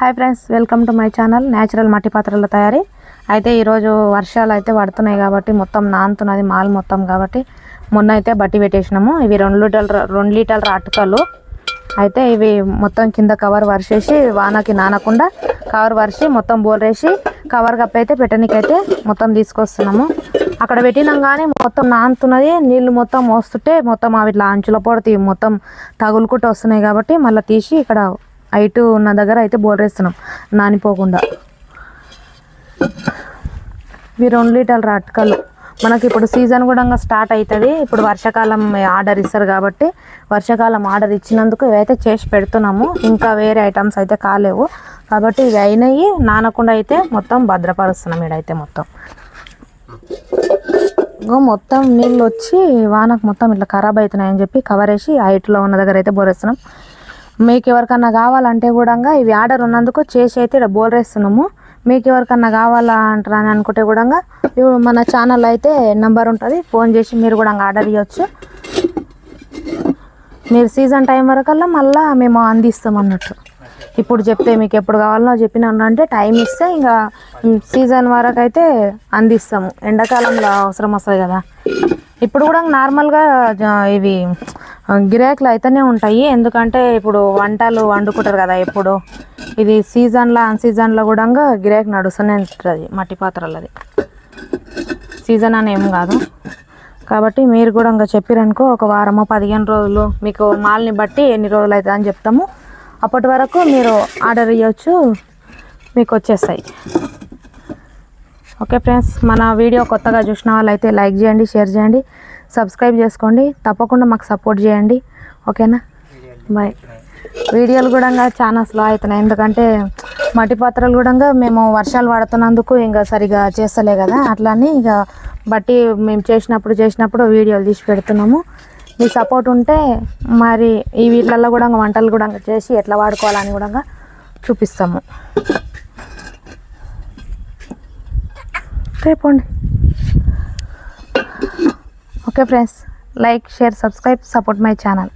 Hi friends welcome to my channel natural మట్టి పాత్రల తయారీ అయితే ఈరోజు వర్షాలు అయితే పడుతున్నాయి కాబట్టి మొత్తం నాన్తున్నది మాల్ మొత్తం కాబట్టి మొన్న అయితే బట్టి పెట్టేసినాము ఇవి రెండు లీటర్ రెండు లీటర్ల అటుకలు అయితే ఇవి మొత్తం కింద కవర్ వరిసేసి వానకి నానకుండా కవర్ వరిసి మొత్తం బోరేసి కవర్ కప్ అయితే పెట్టనికైతే మొత్తం తీసుకొస్తున్నాము అక్కడ పెట్టినాం కానీ మొత్తం నానుతున్నది నీళ్లు మొత్తం వస్తుంటే మొత్తం అవి ఇట్లా అంచుల పొడితే మొత్తం తగులుకుంటూ వస్తున్నాయి కాబట్టి మళ్ళీ తీసి ఇక్కడ అయిట్ ఉన్న దగ్గర అయితే బోరేస్తున్నాం నానిపోకుండా ఇవి రెండు లీటర్ల అటుకలు మనకి ఇప్పుడు సీజన్ కూడా స్టార్ట్ అవుతుంది ఇప్పుడు వర్షాకాలం ఆర్డర్ ఇస్తారు కాబట్టి వర్షాకాలం ఆర్డర్ ఇచ్చినందుకు ఇవైతే చేసి పెడుతున్నాము ఇంకా వేరే ఐటమ్స్ అయితే కాలేవు కాబట్టి ఇవి అయినవి నానకుండా అయితే మొత్తం భద్రపరుస్తున్నాం ఇడైతే మొత్తం మొత్తం నీళ్ళు వచ్చి వానకు మొత్తం ఇట్లా ఖరాబ్ అవుతున్నాయని చెప్పి కవర్ వేసి హైట్లో ఉన్న దగ్గర అయితే బోరేస్తున్నాం మీకు ఎవరికన్నా కావాలంటే కూడా ఇవి ఆర్డర్ ఉన్నందుకు చేసి అయితే బోల్ రేస్తున్నాము మీకు ఎవరికన్నా కావాలా అంటారని అని అనుకుంటే కూడా మన ఛానల్ అయితే నెంబర్ ఉంటుంది ఫోన్ చేసి మీరు కూడా ఆర్డర్ ఇవ్వచ్చు మీరు సీజన్ టైం వరకల్లా మళ్ళీ మేము అందిస్తాం అన్నట్టు ఇప్పుడు చెప్తే మీకు ఎప్పుడు కావాలనో చెప్పిన అంటే టైం ఇస్తే ఇంకా సీజన్ వరకు అయితే అందిస్తాము ఎండాకాలంలో అవసరం వస్తుంది కదా ఇప్పుడు కూడా నార్మల్గా ఇవి గిరాకులు అయితేనే ఉంటాయి ఎందుకంటే ఇప్పుడు వంటలు వండుకుంటారు కదా ఎప్పుడు ఇది సీజన్లో అన్సీజన్లో కూడా గిరాకు నడుస్తూనే ఉంటుంది మట్టి పాత్రలది సీజన్ అని ఏం కాదు కాబట్టి మీరు కూడా ఇంకా చెప్పిరనుకో ఒక వారము పదిహేను రోజులు మీకు మాల్ని బట్టి ఎన్ని రోజులు అవుతుంది అని చెప్తాము అప్పటి వరకు మీరు ఆర్డర్ ఇవ్వచ్చు మీకు వచ్చేస్తాయి ఓకే ఫ్రెండ్స్ మన వీడియో కొత్తగా చూసిన వాళ్ళు అయితే లైక్ చేయండి షేర్ చేయండి సబ్స్క్రైబ్ చేసుకోండి తప్పకుండా మాకు సపోర్ట్ చేయండి ఓకేనా బాయ్ వీడియోలు కూడా చాలా స్లో అవుతున్నాయి ఎందుకంటే మట్టి పాత్రలు కూడా మేము వర్షాలు పడుతున్నందుకు ఇంకా సరిగా చేస్తలే కదా అట్లానే ఇక బట్టి మేము చేసినప్పుడు చేసినప్పుడు వీడియోలు తీసి పెడుతున్నాము మీ సపోర్ట్ ఉంటే మరి ఈ వీళ్ళల్లో కూడా వంటలు కూడా చేసి ఎట్లా వాడుకోవాలని కూడా చూపిస్తాము రేపు So friends, like, share, subscribe, support my channel.